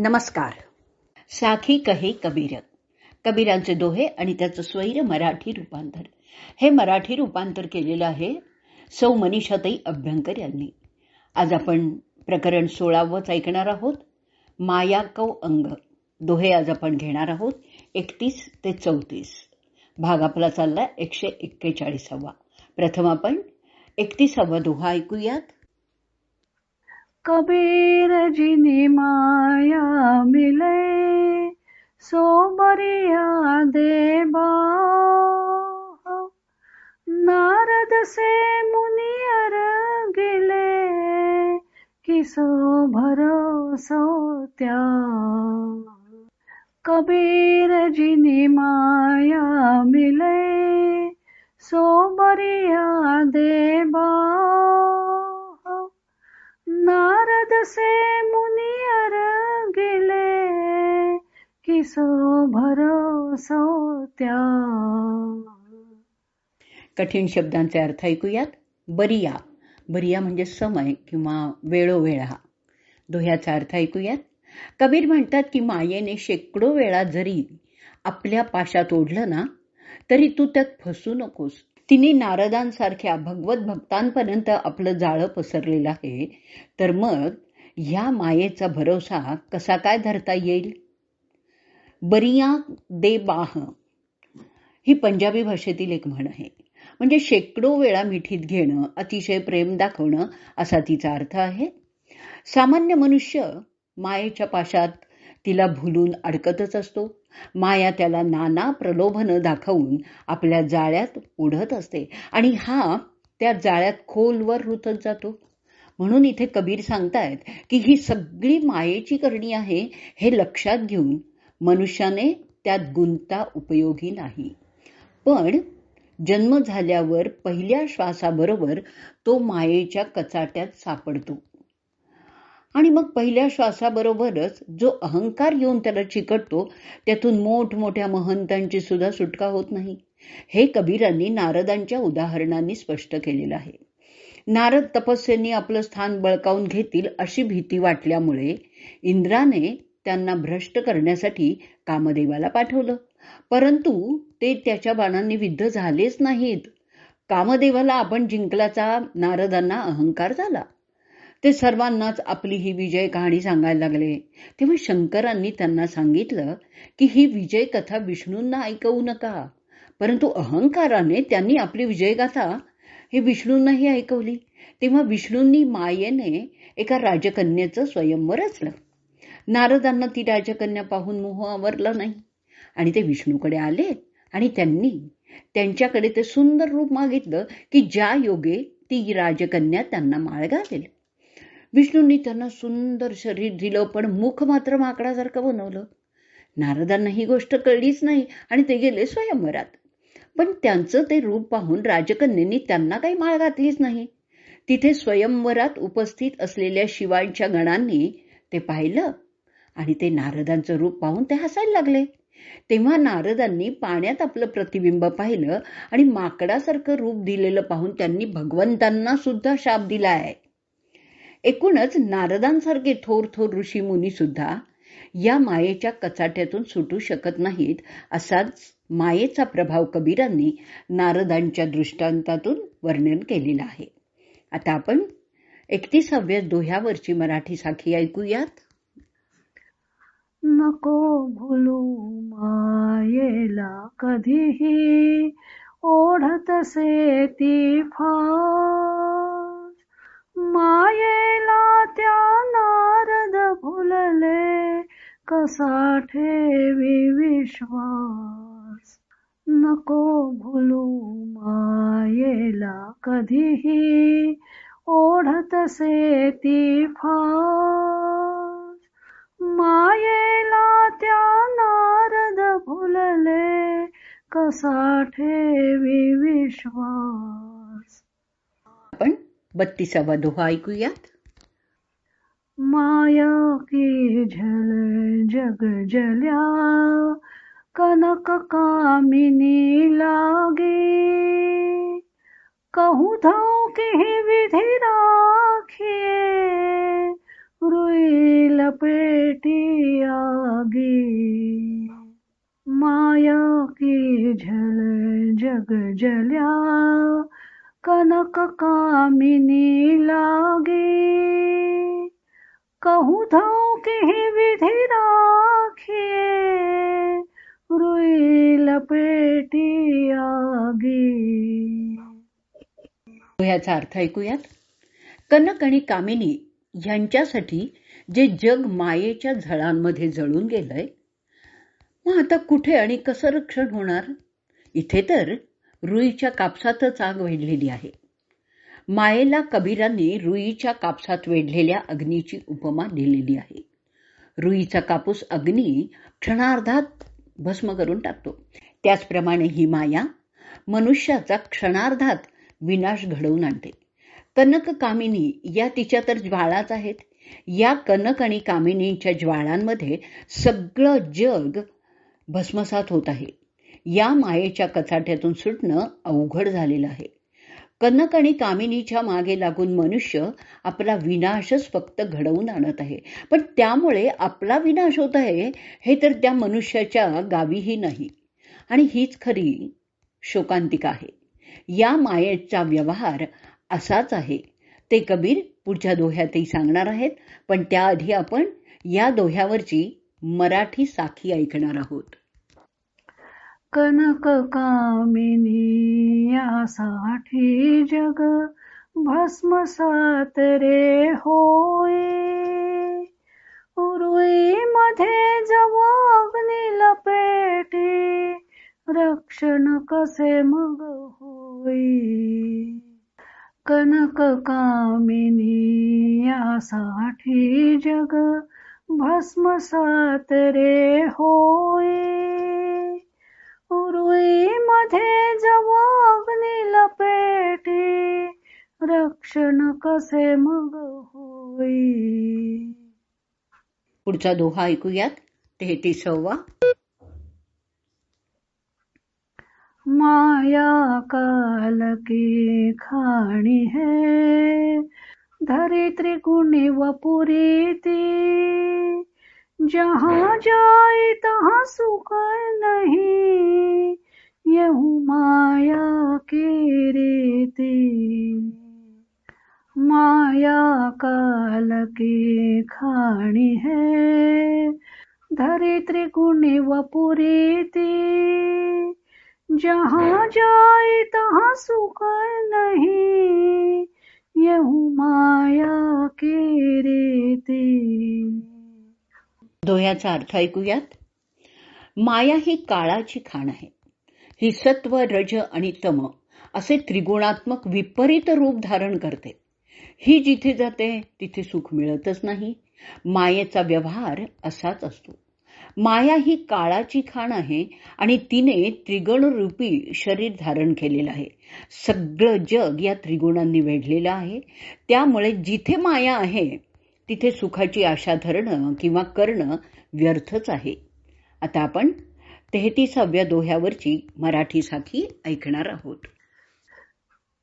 नमस्कार. साखी कहे कबीर. कबीरांचे दोहे आणि त्याचं स्वैर मराठी रूपांतर. हे मराठी रूपांतर केलेलं आहे सौ मनीषाताई अभ्यंकर यांनी. आज आपण प्रकरण सोळावंच ऐकणार आहोत. माया कौ अंग. दोहे आज आपण घेणार आहोत. एकतीस ते चौतीस. भाग आपला चालला एकशे एक्केचाळीसावा. प्रथम आपण एकतीसावा दोहा ऐकूयात. कबीर जिनी माया मिले सोमरिया देवा. नारद से मुनियर गिले किसो भरोसो त्या कबीर जिनी माया मिले सोमरिया देबा असे मुनियर गेले किसो भरोसो त्या कठीण शब्दांचे अर्थ ऐकूयात. बरिया. बरिया म्हणजे समय किंवा वेळोवेळा. दोह्याचा अर्थ ऐकूयात. कबीर म्हणतात की मायेने शेकडो वेळा जरी आपल्या पाशात ओढलं ना तरी तू त्यात फसू नकोस. तिने नारदांसारख्या भगवत भक्तांपर्यंत आपलं जाळं पसरलेलं आहे. तर मग ह्या मायेचा भरोसा कसा काय धरता येईल? बरिया दे बाह. ही पंजाबी भाषेतील एक म्हण आहे. म्हणजे शेकडो वेळा मिठीत घेणं अतिशय प्रेम दाखवणं असा तिचा अर्थ आहे. सामान्य मनुष्य मायेच्या पाशात तिला भुलून अडकतच असतो. माया त्याला नाना प्रलोभनं दाखवून आपल्या जाळ्यात उडत असते आणि हा त्या जाळ्यात खोलवर रुतत जातो. म्हणून इथे कबीर सांगतायत की ही सगळी मायेची करणी आहे हे लक्षात घेऊन मनुष्याने त्यात गुंता उपयोगी नाही. पण जन्म झाल्यावर पहिल्या श्वासाबरोबर तो मायेच्या कचाट्यात सापडतो. आणि मग पहिल्या श्वासाबरोबरच जो अहंकार येऊन त्याला चिकटतो त्यातून मोठमोठ्या महंतांची सुद्धा सुटका होत नाही. हे कबीरांनी नारदांच्या उदाहरणांनी स्पष्ट केलेलं आहे. नारद तपस्यांनी आपलं स्थान बळकावून घेतील अशी भीती वाटल्यामुळे इंद्राने त्यांना भ्रष्ट करण्यासाठी कामदेवाला पाठवलं. परंतु ते त्याच्या बाणांनी विद्ध झालेच नाहीत. कामदेवाला आपण जिंकल्याचा नारदांना अहंकार झाला. ते सर्वांनाच आपली ही विजय कहाणी सांगायला लागले. तेव्हा शंकरांनी त्यांना सांगितलं की ही विजय कथा विष्णूंना ऐकवू नका. परंतु अहंकाराने त्यांनी आपली विजयगाथा हे विष्णूंनाही ऐकवली. तेव्हा विष्णूंनी मायेने एका राजकन्याचं स्वयंवर रचलं नारदांना ती राजकन्या पाहून मोह आवरला नाही. आणि ते विष्णूकडे आले आणि त्यांनी त्यांच्याकडे ते सुंदर रूप मागितलं की ज्या योगे ती राजकन्या त्यांना माळ घालेल विष्णूंनी त्यांना सुंदर शरीर दिलं पण मुख मात्र माकडासारखं बनवलं. नारदांना ही गोष्ट कळलीच नाही आणि ते गेले स्वयंवरात. पण त्यांचं ते रूप पाहून राजकन्यांनी त्यांना काही माळ घातलीच नाही. तिथे स्वयंवरात उपस्थित असलेल्या शिवांच्या गणांनी ते पाहिलं आणि ते नारदांचं रूप पाहून ते हसायला लागले. तेव्हा नारदांनी पाण्यात आपलं प्रतिबिंब पाहिलं आणि माकडासारखं रूप दिलेलं पाहून त्यांनी भगवंतांना सुद्धा शाप दिला आहे एकूणच नारदांसारखे थोर थोर ऋषी मुनी सुद्धा या मायेच्या कचाट्यातून सुटू शकत नाहीत असाच मायेचा प्रभाव कबीरांनी नारदांच्या दृष्टांतातून वर्णन केलेला आहे. आता आपण एकतीसाव्या दोह्यावरची मराठी साखी ऐकूयात. नको भुलू मायेला कधीही ओढतसे ती फास. मायेला त्या नारद भुलले कसा ठेवी विश्वास? नको भुलू मायेला कधीही ओढतसे ती फास. मायेला त्या नारद भुलले कसा ठेवी विश्वास? आपण बत्तीसावा दोहा ऐकूयात. माया की झल जग जल्या कनक कामिनी लागे। कहूँ धाव की विधि राखिए रुई लपेटी आगे। माया की झल जग जल्या, कनक कामिनी लागे। कहूँ धो के विधि राखिए लपेटी आगी ह्याचा अर्थ ऐकूयात. कनक आणि कामिनी यांच्यासाठी जे जग मायेच्या झळांमध्ये जळून गेलंय मग आता कुठे आणि कसं रक्षण होणार? इथे तर रुईच्या कापसातच आग वेढलेली आहे. मायेला कबीरांनी रुईच्या कापसात वेढलेल्या अग्नीची उपमा दिलेली आहे. रुईचा कापूस अग्नी क्षणार्धात भस्म करून टाकतो. त्याचप्रमाणे ही माया मनुष्याचा क्षणार्धात विनाश घडवून आणते. कनक कामिनी या तिच्या तर ज्वाळाच आहेत. या कनक आणि कामिनीच्या ज्वाळांमध्ये सगळं जग भस्मसात होत आहे. या मायेच्या कचाट्यातून सुटणं अवघड झालेलं आहे. कनक आणि कामिनीच्या मागे लागून मनुष्य आपला विनाशच फक्त घडवून आणत आहे. पण त्यामुळे आपला विनाश होत आहे हे तर त्या मनुष्याच्या गावीही नाही. आणि हीच खरी शोकांतिका आहे. या मायेचा व्यवहार असाच आहे. ते कबीर पुढच्या दोह्यातही सांगणार आहेत पण त्याआधी आपण या दोह्यावरची मराठी साखी ऐकणार आहोत. कनक कामिनी यासाठी जग भस्मसात रे होय. रक्षण कसे मग होई? कनक कामिनी यासाठी जग भस्म रे होय उरुई मध्ये जवाग्नी लपेटी रक्षण कसे मग होई? पुढचा दोहा ऐकूयात. तेहतीसवा माया काल की खाणी है। धरी त्रिगुणी वपुरी ती जहाँ जाए तहाँ सुख नहीं, यहू माया की रीति। माया काल की खाणी है। धरी त्रिगुणी वपुरी ती जहाँ जाए तहाँ सुख नहीं। यहू माया के रेते। दोह्याचा अर्थ ऐकूयात? माया ही काळाची खाण आहे. ही सत्व रज आणि तम असे त्रिगुणात्मक विपरीत रूप धारण करते. ही जिथे जाते तिथे सुख मिळतच नाही. मायेचा व्यवहार असाच असतो. माया ही काळाची खाण आहे आणि तिने त्रिगुण रूपी शरीर धारण केलेलं आहे. सगळं जग या त्रिगुणांनी वेढलेलं आहे. त्यामुळे जिथे माया आहे तिथे सुखाची आशा धरणं किंवा करणं व्यर्थच आहे. आता आपण तेहतीसाव्या दोह्यावरची मराठी साखी ऐकणार आहोत.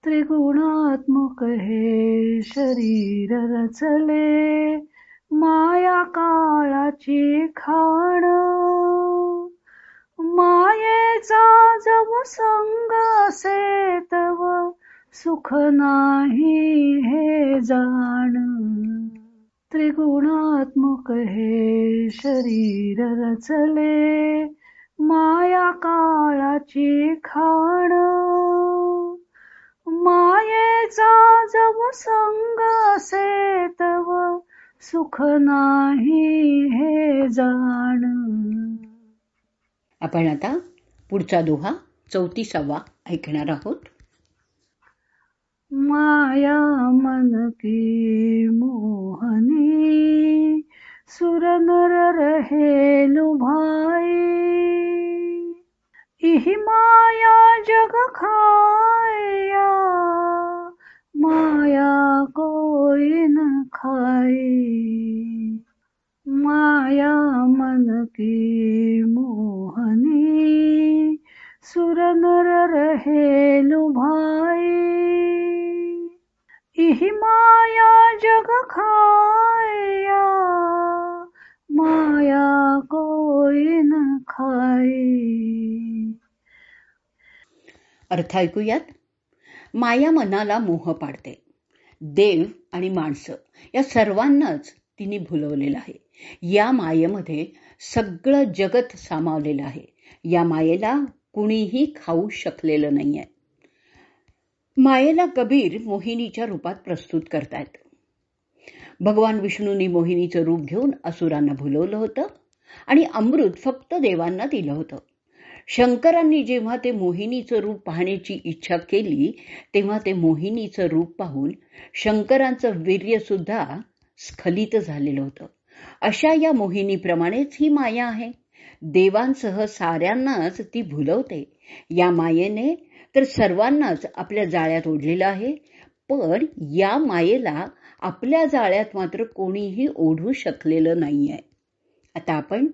त्रिगुणात्मक हे शरीर रचले. माया काळाची खाण. मायेचा जव संग असे तव सुख नाही हे जाण. त्रिगुणात्मक हे शरीर रचले माया काळाची खाण. मायेचा जव संग असे तव सुख नाही हे जाण. आपण आता पुढचा दोहा चौतीसावा ऐकणार आहोत. माया मन की मोहनी सुर नर रहे लुभाई इहि माया जग खाया माया कोई न खाई. माया मन की मोहनी. सुर नर रहे लुभाई इही माया जग खाया माया कोई न खाई. अर्थ ऐकूयात? माया मनाला मोह पाडते. देव आणि माणसं या सर्वांनाच तिने भुलवलेलं आहे. या मायेमध्ये सगळं जगत सामावलेलं आहे. या मायेला कुणीही खाऊ शकलेलं नाहीये. मायेला कबीर मोहिनीच्या रूपात प्रस्तुत करतायत. भगवान विष्णूंनी मोहिनीचं रूप घेऊन असुरांना भुलवलं होतं आणि अमृत फक्त देवांना दिलं होतं. शंकरांनी जेव्हा ते मोहिनीचं रूप पाहण्याची इच्छा केली तेव्हा ते मोहिनीचं रूप पाहून शंकरांचं वीर्य सुद्धा स्खलित झालेलं होतं. अशा या मोहिनीप्रमाणेच ही माया आहे. देवांसह साऱ्यांनाच ती भुलवते. या मायेने तर सर्वांनाच आपल्या जाळ्यात ओढलेलं आहे. पण या मायेला आपल्या जाळ्यात मात्र कोणीही ओढू शकलेलं नाहीये. आता आपण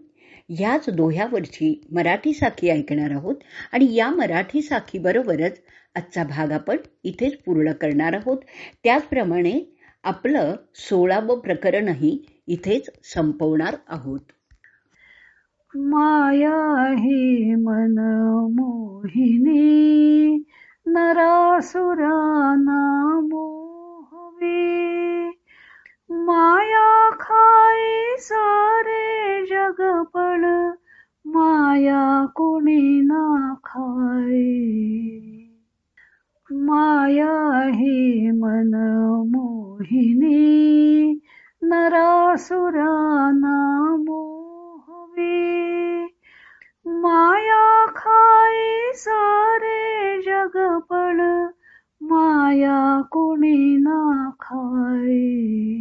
ह्याच दोह्यावरची मराठी साखी ऐकणार आहोत आणि या मराठी साखीबरोबरच आजचा भाग आपण इथेच पूर्ण करणार आहोत. त्याचप्रमाणे आपलं सोळावं प्रकरणही इथेच संपवणार आहोत. माया ही मन मोहिनी नरासुराना मोहवी माया खाई सारे पण माया कुणी ना खाई. माया ही मन मोहिनी नरासुराना मोहवी. माया खाई सारे जगपण माया कुणी ना खाई.